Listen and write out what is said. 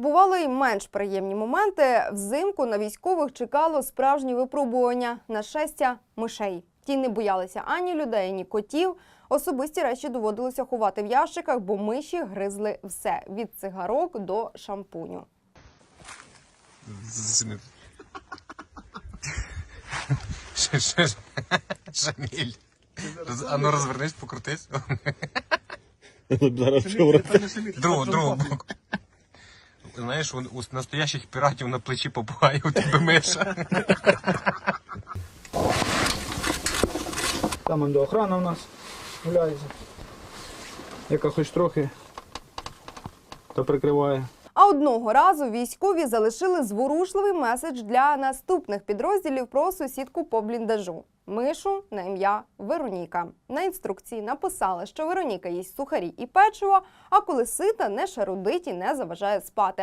Бували й менш приємні моменти. Взимку на військових чекало справжнє випробування нашестя мишей. Ті не боялися ані людей, ні котів. Особисті речі доводилося ховати в ящиках, бо миші гризли все від цигарок до шампуню. Шаміль. А ну розвернись, покрутись. Другу, другу боку. Знаєш, у, у настоящих піратів на плечі попугає у тебе миша. Там он до охрана у нас гуляється. Яка хоч трохи то прикриває. А одного разу військові залишили зворушливий меседж для наступних підрозділів про сусідку по бліндажу. Мишу на ім'я Вероніка. На інструкції написали, що Вероніка їсть сухарі і печиво, а коли сита не шарудить і не заважає спати.